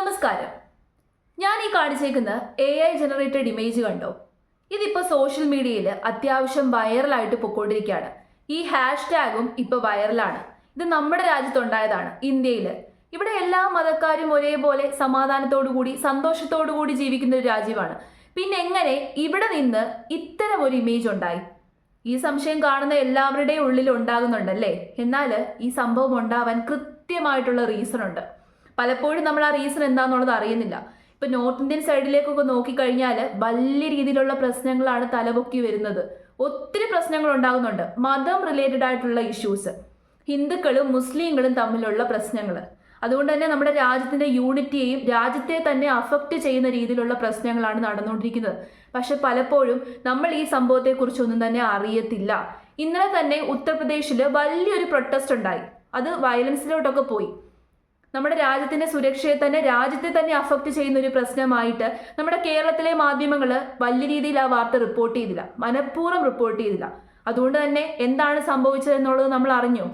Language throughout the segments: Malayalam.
നമസ്കാരം. ഞാൻ ഈ കാണിച്ചേക്കുന്ന എ ഐ ജനറേറ്റഡ് ഇമേജ് കണ്ടോ? ഇതിപ്പോൾ സോഷ്യൽ മീഡിയയിൽ അത്യാവശ്യം വൈറലായിട്ട് പൊക്കോണ്ടിരിക്കുകയാണ്. ഈ ഹാഷ് ടാഗും ഇപ്പോൾ വൈറലാണ് ഇത് നമ്മുടെ രാജ്യത്തുണ്ടായതാണ് ഇന്ത്യയിൽ ഇവിടെ എല്ലാ മതക്കാരും ഒരേപോലെ സമാധാനത്തോടു കൂടി സന്തോഷത്തോടു കൂടി ജീവിക്കുന്ന ഒരു രാജ്യമാണ്. പിന്നെ എങ്ങനെ ഇവിടെ നിന്ന് ഇത്തരം ഒരു ഇമേജ് ഉണ്ടായി? ഈ സംശയം കാണുന്ന എല്ലാവരുടെയും ഉള്ളിൽ ഉണ്ടാകുന്നുണ്ടല്ലേ എന്നാൽ ഈ സംഭവം ഉണ്ടാവാൻ കൃത്യമായിട്ടുള്ള റീസൺ ഉണ്ട്. പലപ്പോഴും നമ്മൾ ആ റീസൺ എന്താണെന്നുള്ളത് അറിയുന്നില്ല. ഇപ്പൊ നോർത്ത് ഇന്ത്യൻ സൈഡിലേക്കൊക്കെ നോക്കിക്കഴിഞ്ഞാൽ വലിയ രീതിയിലുള്ള പ്രശ്നങ്ങളാണ് തലപൊക്കി വരുന്നത്. ഒത്തിരി പ്രശ്നങ്ങൾ ഉണ്ടാകുന്നുണ്ട്. മതം റിലേറ്റഡ് ആയിട്ടുള്ള ഇഷ്യൂസ് ഹിന്ദുക്കളും മുസ്ലിങ്ങളും തമ്മിലുള്ള പ്രശ്നങ്ങൾ. അതുകൊണ്ട് തന്നെ നമ്മുടെ രാജ്യത്തിന്റെ യൂണിറ്റിയെയും രാജ്യത്തെ തന്നെ അഫക്റ്റ് ചെയ്യുന്ന രീതിയിലുള്ള പ്രശ്നങ്ങളാണ് നടന്നുകൊണ്ടിരിക്കുന്നത്. പക്ഷെ പലപ്പോഴും നമ്മൾ ഈ സംഭവത്തെക്കുറിച്ചൊന്നും തന്നെ അറിയത്തില്ല. ഇന്നലെ തന്നെ ഉത്തർപ്രദേശിൽ വലിയൊരു പ്രൊട്ടസ്റ്റ് ഉണ്ടായി. അത് വയലൻസിലോട്ടൊക്കെ പോയി. നമ്മുടെ രാജ്യത്തിന്റെ സുരക്ഷയെ തന്നെ രാജ്യത്തെ തന്നെ അഫക്റ്റ് ചെയ്യുന്ന ഒരു പ്രശ്നമായിട്ട് നമ്മുടെ കേരളത്തിലെ മാധ്യമങ്ങൾ വലിയ രീതിയിൽ ആ വാർത്ത റിപ്പോർട്ട് ചെയ്തില്ല. മനഃപൂർവം റിപ്പോർട്ട് ചെയ്തില്ല. അതുകൊണ്ട് തന്നെ എന്താണ് സംഭവിച്ചത് എന്നുള്ളത് നമ്മൾ അറിഞ്ഞു.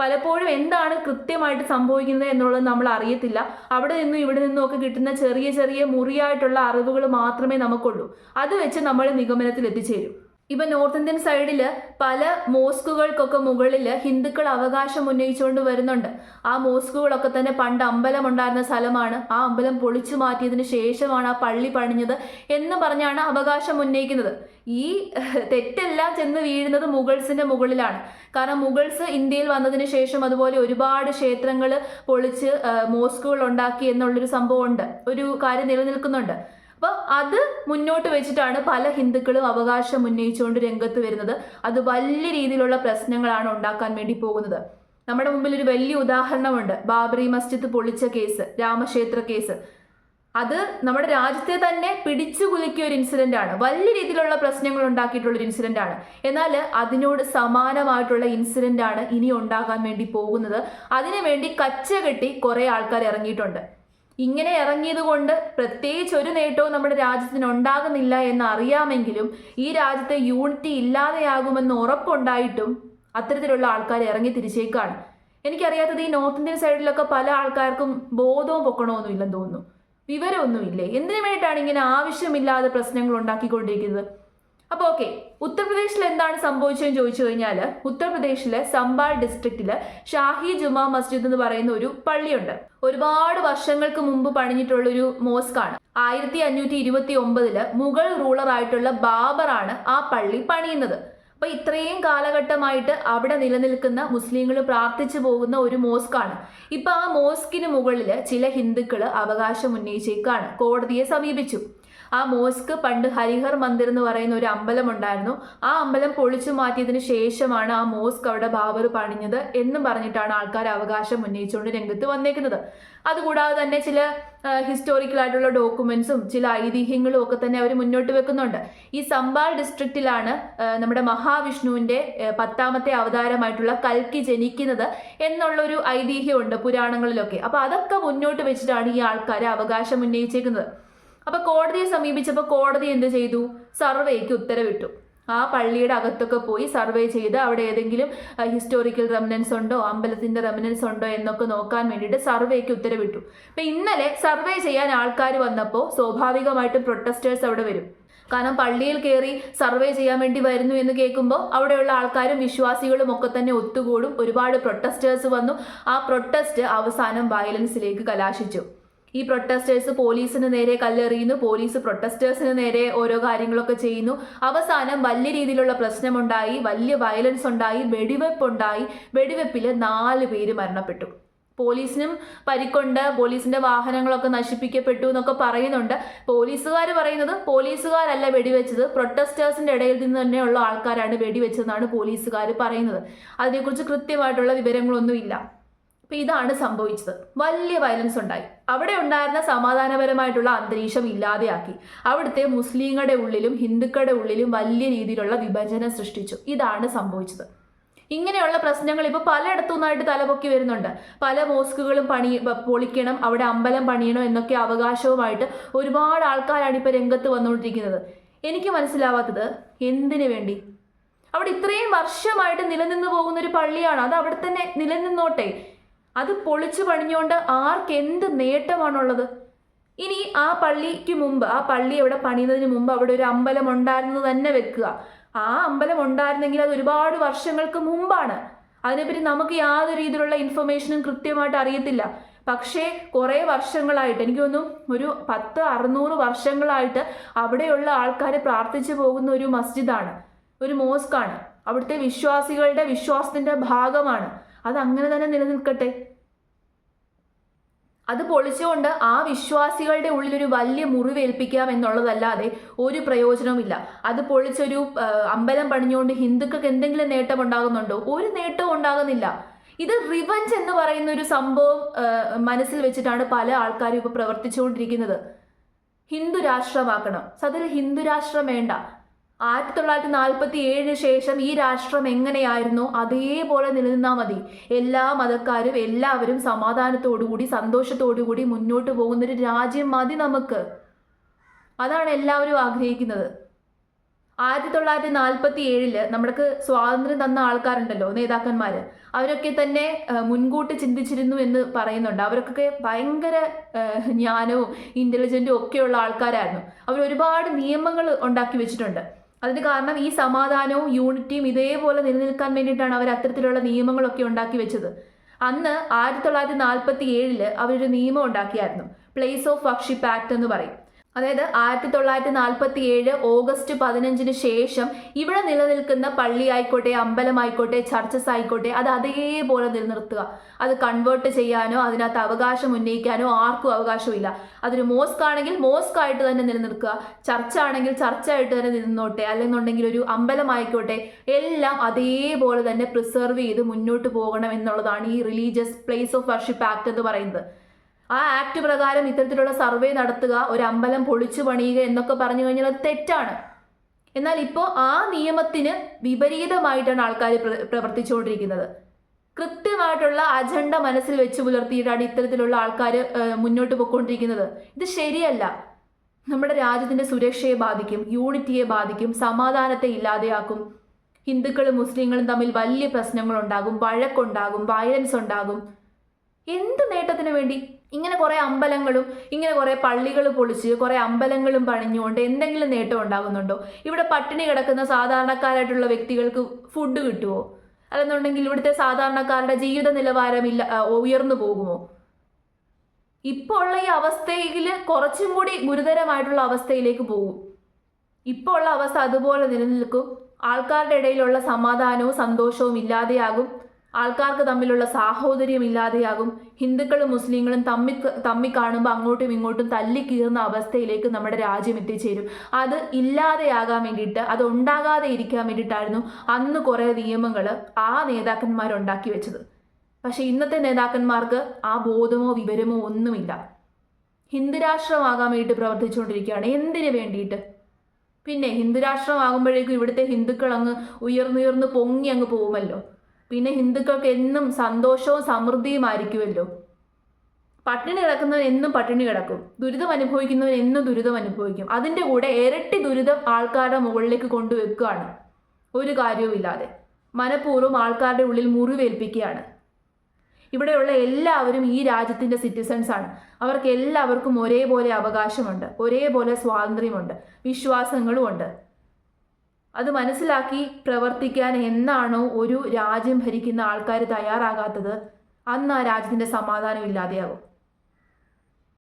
പലപ്പോഴും എന്താണ് കൃത്യമായിട്ട് സംഭവിക്കുന്നത് എന്നുള്ളത് നമ്മൾ അറിയത്തില്ല. അവിടെ നിന്നും ഇവിടെ നിന്നും ഒക്കെ കിട്ടുന്ന ചെറിയ ചെറിയ മുറിയായിട്ടുള്ള അറിവുകൾ മാത്രമേ നമുക്കുള്ളൂ. അത് വെച്ച് നമ്മൾ നിഗമനത്തിൽ എത്തിച്ചേരും. ഇപ്പൊ നോർത്ത് ഇന്ത്യൻ സൈഡിൽ പല മോസ്കുകൾക്കൊക്കെ മുകളിൽ ഹിന്ദുക്കൾ അവകാശം ഉന്നയിച്ചുകൊണ്ട് വരുന്നുണ്ട്. ആ മോസ്കുകളൊക്കെ തന്നെ പണ്ട് അമ്പലം ഉണ്ടായിരുന്ന സ്ഥലമാണ്. ആ അമ്പലം പൊളിച്ചു മാറ്റിയതിന് ശേഷമാണ് ആ പള്ളി പണിഞ്ഞത് എന്ന് പറഞ്ഞാണ് അവകാശം ഉന്നയിക്കുന്നത്. ഈ തെറ്റെല്ലാം ചെന്ന് വീഴുന്നത് മുഗൾസിന്റെ മുകളിലാണ്. കാരണം മുഗൾസ് ഇന്ത്യയിൽ വന്നതിന് ശേഷം അതുപോലെ ഒരുപാട് ക്ഷേത്രങ്ങൾ പൊളിച്ച് മോസ്കുകൾ ഉണ്ടാക്കി എന്നുള്ളൊരു സംഭവമുണ്ട്. ഒരു കാര്യം നിലനിൽക്കുന്നുണ്ട്. അപ്പൊ അത് മുന്നോട്ട് വെച്ചിട്ടാണ് പല ഹിന്ദുക്കളും അവകാശം ഉന്നയിച്ചുകൊണ്ട് രംഗത്ത് വരുന്നത്. അത് വലിയ രീതിയിലുള്ള പ്രശ്നങ്ങളാണ് ഉണ്ടാക്കാൻ വേണ്ടി പോകുന്നത്. നമ്മുടെ മുമ്പിൽ ഒരു വലിയ ഉദാഹരണമുണ്ട്. ബാബറി മസ്ജിദ് പൊളിച്ച കേസ് രാമക്ഷേത്ര കേസ്. അത് നമ്മുടെ രാജ്യത്തെ തന്നെ പിടിച്ചു കുലുക്കിയ ഒരു ഇൻസിഡന്റ് ആണ്. വലിയ രീതിയിലുള്ള പ്രശ്നങ്ങൾ ഉണ്ടാക്കിയിട്ടുള്ള ഒരു ഇൻസിഡന്റ് ആണ്. എന്നാൽ അതിനോട് സമാനമായിട്ടുള്ള ഇൻസിഡന്റ് ആണ് ഇനി ഉണ്ടാകാൻ വേണ്ടി പോകുന്നത്. അതിനുവേണ്ടി കച്ച കെട്ടി കുറേ ആൾക്കാർ ഇറങ്ങിയിട്ടുണ്ട്. ഇങ്ങനെ ഇറങ്ങിയത് കൊണ്ട് പ്രത്യേകിച്ച് ഒരു നേട്ടവും നമ്മുടെ രാജ്യത്തിന് ഉണ്ടാകുന്നില്ല എന്ന് അറിയാമെങ്കിലും ഈ രാജ്യത്തെ യൂണിറ്റി ഇല്ലാതെയാകുമെന്ന് ഉറപ്പുണ്ടായിട്ടും അത്തരത്തിലുള്ള ആൾക്കാർ ഇറങ്ങി തിരിച്ചേക്കാണ്. എനിക്കറിയാത്തത് ഈ നോർത്ത് ഇന്ത്യൻ സൈഡിലൊക്കെ പല ആൾക്കാർക്കും ബോധവും പൊക്കണമൊന്നും ഇല്ലെന്ന് തോന്നുന്നു. വിവരമൊന്നുമില്ലേ? എന്തിനു വേണ്ടിയിട്ടാണ് ഇങ്ങനെ ആവശ്യമില്ലാതെ പ്രശ്നങ്ങൾ ഉണ്ടാക്കിക്കൊണ്ടിരിക്കുന്നത്? അപ്പോൾ ഓക്കെ ഉത്തർപ്രദേശിൽ എന്താണ് സംഭവിച്ചതെന്ന് ചോദിച്ചു കഴിഞ്ഞാൽ ഉത്തർപ്രദേശിലെ സംബാൾ ഡിസ്ട്രിക്റ്റിൽ ഷാഹി ജുമാ മസ്ജിദ് എന്ന് പറയുന്ന ഒരു പള്ളിയുണ്ട്. ഒരുപാട് വർഷങ്ങൾക്ക് മുമ്പ് പണിഞ്ഞിട്ടുള്ള ഒരു മോസ്കാണ്. ആയിരത്തി അഞ്ഞൂറ്റി ഇരുപത്തി ഒമ്പതിൽ മുഗൾ റൂളർ ആയിട്ടുള്ള ബാബറാണ് ആ പള്ളി പണിയുന്നത്. അപ്പൊ ഇത്രയും കാലഘട്ടമായിട്ട് അവിടെ നിലനിൽക്കുന്ന മുസ്ലിങ്ങൾ പ്രാർത്ഥിച്ചു പോകുന്ന ഒരു മോസ്കാണ്. ഇപ്പൊ ആ മോസ്കിന് മുകളിൽ ചില ഹിന്ദുക്കൾ അവകാശം ഉന്നയിച്ചേക്കാണ്. കോടതിയെ സമീപിച്ചു. ആ മോസ്ക് പണ്ട് ഹരിഹർ മന്ദിർ എന്ന് പറയുന്ന ഒരു അമ്പലം ഉണ്ടായിരുന്നു. ആ അമ്പലം പൊളിച്ചു മാറ്റിയതിന് ശേഷമാണ് ആ മോസ്ക് അവിടെ ബാബർ പണിഞ്ഞത് എന്നും പറഞ്ഞിട്ടാണ് ആൾക്കാർ അവകാശം ഉന്നയിച്ചുകൊണ്ട് രംഗത്ത് വന്നേക്കുന്നത്. അതുകൂടാതെ തന്നെ ചില ഹിസ്റ്റോറിക്കൽ ആയിട്ടുള്ള ഡോക്യുമെന്റ്സും ചില ഐതിഹ്യങ്ങളും ഒക്കെ തന്നെ അവർ മുന്നോട്ട് വെക്കുന്നുണ്ട്. ഈ സംബാൾ ഡിസ്ട്രിക്റ്റിലാണ് നമ്മുടെ മഹാവിഷ്ണുവിന്റെ പത്താമത്തെ അവതാരമായിട്ടുള്ള കൽക്കി ജനിക്കുന്നത് എന്നുള്ളൊരു ഐതിഹ്യമുണ്ട് പുരാണങ്ങളിലൊക്കെ. അപ്പൊ അതൊക്കെ മുന്നോട്ട് വെച്ചിട്ടാണ് ഈ ആൾക്കാർ അവകാശം ഉന്നയിച്ചേക്കുന്നത്. അപ്പൊ കോടതിയെ സമീപിച്ചപ്പോൾ കോടതി എന്ത് ചെയ്തു? സർവേക്ക് ഉത്തരവിട്ടു. ആ പള്ളിയുടെ അകത്തൊക്കെ പോയി സർവേ ചെയ്ത് അവിടെ ഏതെങ്കിലും ഹിസ്റ്റോറിക്കൽ റെമനൻസ് ഉണ്ടോ അമ്പലത്തിന്റെ റെമനൻസ് ഉണ്ടോ എന്നൊക്കെ നോക്കാൻ വേണ്ടിയിട്ട് സർവേക്ക് ഉത്തരവിട്ടു. അപ്പൊ ഇന്നലെ സർവേ ചെയ്യാൻ ആൾക്കാർ വന്നപ്പോൾ സ്വാഭാവികമായിട്ടും പ്രൊട്ടസ്റ്റേഴ്സ് അവിടെ വരും. കാരണം പള്ളിയിൽ കയറി സർവേ ചെയ്യാൻ വേണ്ടി വരുന്നു എന്ന് കേൾക്കുമ്പോൾ അവിടെയുള്ള ആൾക്കാരും വിശ്വാസികളും ഒക്കെ തന്നെ ഒത്തുകൂടും. ഒരുപാട് പ്രൊട്ടസ്റ്റേഴ്സ് വന്നു. ആ പ്രൊട്ടസ്റ്റ് അവസാനം വയലൻസിലേക്ക് കലാശിച്ചു. ഈ പ്രൊട്ടസ്റ്റേഴ്സ് പോലീസിന് നേരെ കല്ലെറിയുന്നു. പോലീസ് പ്രൊട്ടസ്റ്റേഴ്സിന് നേരെ ഓരോ കാര്യങ്ങളൊക്കെ ചെയ്യുന്നു. അവസാനം വലിയ രീതിയിലുള്ള പ്രശ്നമുണ്ടായി. വലിയ വയലൻസ് ഉണ്ടായി. വെടിവെപ്പ് ഉണ്ടായി വെടിവെപ്പിൽ നാല് പേര് മരണപ്പെട്ടു. പോലീസിനും പരിക്കുണ്ട്. പോലീസിന്റെ വാഹനങ്ങളൊക്കെ നശിപ്പിക്കപ്പെട്ടു എന്നൊക്കെ പറയുന്നുണ്ട്. പോലീസുകാർ പറയുന്നത് പോലീസുകാരല്ല വെടിവെച്ചത്. പ്രൊട്ടസ്റ്റേഴ്സിന്റെ ഇടയിൽ നിന്ന് തന്നെയുള്ള ആൾക്കാരാണ് വെടിവെച്ചതെന്നാണ് പോലീസുകാർ പറയുന്നത്. അതിനെക്കുറിച്ച് കൃത്യമായിട്ടുള്ള വിവരങ്ങളൊന്നുമില്ല. അപ്പൊ ഇതാണ് സംഭവിച്ചത്. വലിയ വയലൻസ് ഉണ്ടായി. അവിടെ ഉണ്ടായിരുന്ന സമാധാനപരമായിട്ടുള്ള അന്തരീക്ഷം ഇല്ലാതെയാക്കി. അവിടുത്തെ മുസ്ലിങ്ങളുടെ ഉള്ളിലും ഹിന്ദുക്കളുടെ ഉള്ളിലും വലിയ രീതിയിലുള്ള വിഭജനം സൃഷ്ടിച്ചു. ഇതാണ് സംഭവിച്ചത്. ഇങ്ങനെയുള്ള പ്രശ്നങ്ങൾ ഇപ്പോൾ പലയിടത്തുനിന്നായിട്ട് തലപൊക്കി വരുന്നുണ്ട്. പല മോസ്കുകളും പണി പൊളിക്കണം അവിടെ അമ്പലം പണിയണം എന്നൊക്കെ അവകാശവുമായിട്ട് ഒരുപാട് ആൾക്കാരാണ് ഇപ്പോൾ രംഗത്ത് വന്നുകൊണ്ടിരിക്കുന്നത്. എനിക്ക് മനസ്സിലാവാത്തത് എന്തിനു വേണ്ടി? അവിടെ ഇത്രയും വർഷമായിട്ട് നിലനിന്ന് പോകുന്ന ഒരു പള്ളിയാണ്. അത് അവിടെ തന്നെ നിലനിന്നോട്ടെ? അത് പൊളിച്ചു പണിഞ്ഞുകൊണ്ട് ആർക്കെന്ത് നേട്ടമാണുള്ളത്? ഇനി ആ പള്ളിക്ക് മുമ്പ് ആ പള്ളി അവിടെ പണിയുന്നതിന് മുമ്പ് അവിടെ ഒരു അമ്പലം ഉണ്ടായിരുന്നു തന്നെ വെക്കുക. ആ അമ്പലം ഉണ്ടായിരുന്നെങ്കിൽ അത് ഒരുപാട് വർഷങ്ങൾക്ക് മുമ്പാണ്. അതിനെപ്പറ്റി നമുക്ക് യാതൊരു രീതിയിലുള്ള ഇൻഫർമേഷനും കൃത്യമായിട്ട് അറിയത്തില്ല. പക്ഷേ കുറേ വർഷങ്ങളായിട്ട് എനിക്ക് തോന്നുന്നു ഒരു പത്ത് അറുന്നൂറ് വർഷങ്ങളായിട്ട് അവിടെയുള്ള ആൾക്കാർ പ്രാർത്ഥിച്ചു പോകുന്ന ഒരു മസ്ജിദാണ്. ഒരു മോസ്കാണ് അവിടുത്തെ വിശ്വാസികളുടെ വിശ്വാസത്തിന്റെ ഭാഗമാണ്. അത് അങ്ങനെ തന്നെ നിലനിൽക്കട്ടെ? അത് പൊളിച്ചുകൊണ്ട് ആ വിശ്വാസികളുടെ ഉള്ളിലൊരു വലിയ മുറിവേൽപ്പിക്കാം എന്നുള്ളതല്ലാതെ ഒരു പ്രയോജനവുമില്ല. അത് പൊളിച്ചൊരു അമ്പലം പണിഞ്ഞുകൊണ്ട് ഹിന്ദുക്കൾക്ക് എന്തെങ്കിലും നേട്ടം ഉണ്ടാകുന്നുണ്ടോ? ഒരു നേട്ടവും ഉണ്ടാകുന്നില്ല. ഇത് റിവഞ്ച് എന്ന് പറയുന്ന ഒരു സംഭവം മനസ്സിൽ വെച്ചിട്ടാണ് പല ആൾക്കാരും ഇപ്പോൾ പ്രവർത്തിച്ചുകൊണ്ടിരിക്കുന്നത്. ഹിന്ദു രാഷ്ട്രമാക്കണം സതിൽ ഹിന്ദു രാഷ്ട്രം വേണ്ട. ആയിരത്തി തൊള്ളായിരത്തി നാൽപ്പത്തി ഏഴിന് ശേഷം ഈ രാഷ്ട്രം എങ്ങനെയായിരുന്നോ അതേപോലെ നിലനിന്നാൽ മതി. എല്ലാ മതക്കാരും എല്ലാവരും സമാധാനത്തോടുകൂടി സന്തോഷത്തോടുകൂടി മുന്നോട്ട് പോകുന്നൊരു രാജ്യം മതി നമുക്ക്. അതാണ് എല്ലാവരും ആഗ്രഹിക്കുന്നത്. ആയിരത്തി തൊള്ളായിരത്തി നാൽപ്പത്തി ഏഴിൽ നമ്മൾക്ക് സ്വാതന്ത്ര്യം തന്ന ആൾക്കാരുണ്ടല്ലോ നേതാക്കന്മാർ അവരൊക്കെ തന്നെ മുൻകൂട്ടി ചിന്തിച്ചിരുന്നു എന്ന് പറയുന്നുണ്ട്. അവർക്കൊക്കെ ഭയങ്കര ജ്ഞാനവും ഇന്റലിജന്റും ഒക്കെയുള്ള ആൾക്കാരായിരുന്നു. അവർ ഒരുപാട് നിയമങ്ങൾ ഉണ്ടാക്കി വെച്ചിട്ടുണ്ട്. അതിന് കാരണം ഈ സമാധാനവും യൂണിറ്റിയും ഇതേപോലെ നിലനിൽക്കാൻ വേണ്ടിയിട്ടാണ് അവർ അത്തരത്തിലുള്ള നിയമങ്ങളൊക്കെ ഉണ്ടാക്കി വെച്ചത്. അന്ന് ആയിരത്തി തൊള്ളായിരത്തി നാൽപ്പത്തി ഏഴിൽ അവരൊരു നിയമം ഉണ്ടാക്കിയായിരുന്നു. പ്ലേസ് ഓഫ് വർഷിപ്പ് ആക്ട് എന്ന് പറയും. അതായത് ആയിരത്തി തൊള്ളായിരത്തി നാൽപ്പത്തി ഏഴ് ഓഗസ്റ്റ് പതിനഞ്ചിന് ശേഷം ഇവിടെ നിലനിൽക്കുന്ന പള്ളി ആയിക്കോട്ടെ അമ്പലമായിക്കോട്ടെ ചർച്ചസ് ആയിക്കോട്ടെ അത് അതേപോലെ നിലനിർത്തുക. അത് കൺവേർട്ട് ചെയ്യാനോ അതിനകത്ത് അവകാശം ഉന്നയിക്കാനോ ആർക്കും അവകാശമില്ല അതൊരു മോസ്ക് ആണെങ്കിൽ മോസ്ക് ആയിട്ട് തന്നെ നിലനിർത്തുക ചർച്ച ആണെങ്കിൽ ചർച്ച ആയിട്ട് തന്നെ നിന്നോട്ടെ. അല്ലെന്നുണ്ടെങ്കിൽ ഒരു അമ്പലമായിക്കോട്ടെ എല്ലാം അതേപോലെ തന്നെ പ്രിസർവ് ചെയ്ത് മുന്നോട്ട് പോകണം എന്നുള്ളതാണ് ഈ religious place of worship act എന്ന് പറയുന്നത്. ആ ആക്ട് പ്രകാരം ഇത്തരത്തിലുള്ള സർവേ നടത്തുക ഒരു അമ്പലം പൊളിച്ചു പണിയുക എന്നൊക്കെ പറഞ്ഞു കഴിഞ്ഞാൽ അത് തെറ്റാണ്. എന്നാൽ ഇപ്പോൾ ആ നിയമത്തിന് വിപരീതമായിട്ടാണ് ആൾക്കാർ പ്രവർത്തിച്ചുകൊണ്ടിരിക്കുന്നത്. കൃത്യമായിട്ടുള്ള അജണ്ട മനസ്സിൽ വെച്ച് പുലർത്തിയിട്ടാണ് ഇത്തരത്തിലുള്ള ആൾക്കാർ മുന്നോട്ട് പോയിക്കൊണ്ടിരിക്കുന്നത്. ഇത് ശരിയല്ല. നമ്മുടെ രാജ്യത്തിന്റെ സുരക്ഷയെ ബാധിക്കും യൂണിറ്റിയെ ബാധിക്കും സമാധാനത്തെ ഇല്ലാതെയാക്കും. ഹിന്ദുക്കളും മുസ്ലിങ്ങളും തമ്മിൽ വലിയ പ്രശ്നങ്ങളുണ്ടാകും വഴക്കുണ്ടാകും വയലൻസ് ഉണ്ടാകും. എന്ത് നേട്ടത്തിന് വേണ്ടി? ഇങ്ങനെ കുറേ അമ്പലങ്ങളും ഇങ്ങനെ കുറേ പള്ളികൾ പൊളിച്ച് കുറേ അമ്പലങ്ങളും പണിഞ്ഞുകൊണ്ട് എന്തെങ്കിലും നേട്ടം ഉണ്ടാകുന്നുണ്ടോ? ഇവിടെ പട്ടിണി കിടക്കുന്ന സാധാരണക്കാരായിട്ടുള്ള വ്യക്തികൾക്ക് ഫുഡ് കിട്ടുമോ അല്ലെന്നുണ്ടെങ്കിൽ ഇവിടുത്തെ സാധാരണക്കാരുടെ ജീവിത നിലവാരം ഇല്ല ഉയർന്നു പോകുമോ? ഇപ്പോൾ ഉള്ള ഈ അവസ്ഥയിൽ കുറച്ചും കൂടി ഗുരുതരമായിട്ടുള്ള അവസ്ഥയിലേക്ക് പോകും. ഇപ്പോൾ ഉള്ള അവസ്ഥ അതുപോലെ നിലനിൽക്കും. ആൾക്കാരുടെ ഇടയിലുള്ള സമാധാനവും സന്തോഷവും ഇല്ലാതെയാകും. ആൾക്കാർക്ക് തമ്മിലുള്ള സാഹോദര്യം ഇല്ലാതെയാകും ഹിന്ദുക്കളും മുസ്ലിങ്ങളും തമ്മിൽ തമ്മി കാണുമ്പോൾ അങ്ങോട്ടും ഇങ്ങോട്ടും തല്ലിക്കീറുന്ന അവസ്ഥയിലേക്ക് നമ്മുടെ രാജ്യം എത്തിച്ചേരും. അത് ഇല്ലാതെയാകാൻ വേണ്ടിയിട്ട് അത് ഉണ്ടാകാതെ ഇരിക്കാൻ വേണ്ടിയിട്ടായിരുന്നു അന്ന് കുറേ നിയമങ്ങൾ ആ നേതാക്കന്മാർ ഉണ്ടാക്കി വെച്ചത്. പക്ഷെ ഇന്നത്തെ നേതാക്കന്മാർക്ക് ആ ബോധമോ വിവരമോ ഒന്നുമില്ല. ഹിന്ദുരാഷ്ട്രമാകാൻ വേണ്ടിയിട്ട് പ്രവർത്തിച്ചുകൊണ്ടിരിക്കുകയാണ്. എന്തിനു വേണ്ടിയിട്ട്? പിന്നെ ഹിന്ദുരാഷ്ട്രമാകുമ്പോഴേക്കും ഇവിടുത്തെ ഹിന്ദുക്കൾ അങ്ങ് ഉയർന്നുയർന്ന് പൊങ്ങി അങ്ങ് പോകുമല്ലോ. പിന്നെ ഹിന്ദുക്കൾക്ക് എന്നും സന്തോഷവും സമൃദ്ധിയുമായിരിക്കുമല്ലോ പട്ടിണി കിടക്കുന്നവൻ എന്നും പട്ടിണി കിടക്കും. ദുരിതം അനുഭവിക്കുന്നവൻ എന്നും ദുരിതം അനുഭവിക്കും. അതിന്റെ കൂടെ ഇരട്ടി ദുരിതം ആൾക്കാരുടെ മുകളിലേക്ക് കൊണ്ടുവെക്കുകയാണ്. ഒരു കാര്യവുമില്ലാതെ. മനഃപൂർവം ആൾക്കാരുടെ ഉള്ളിൽ മുറിവേൽപ്പിക്കുകയാണ്. ഇവിടെയുള്ള എല്ലാവരും ഈ രാജ്യത്തിന്റെ സിറ്റിസൺസ് ആണ്. അവർക്ക് എല്ലാവർക്കും ഒരേപോലെ അവകാശമുണ്ട്. ഒരേപോലെ സ്വാതന്ത്ര്യമുണ്ട്. വിശ്വാസങ്ങളും ഉണ്ട് അത് മനസ്സിലാക്കി പ്രവർത്തിക്കാൻ എന്നാണോ ഒരു രാജ്യം ഭരിക്കുന്ന ആൾക്കാർ തയ്യാറാകാത്തത്? അന്ന് ആ രാജ്യത്തിന്റെ സമാധാനം ഇല്ലാതെയാകും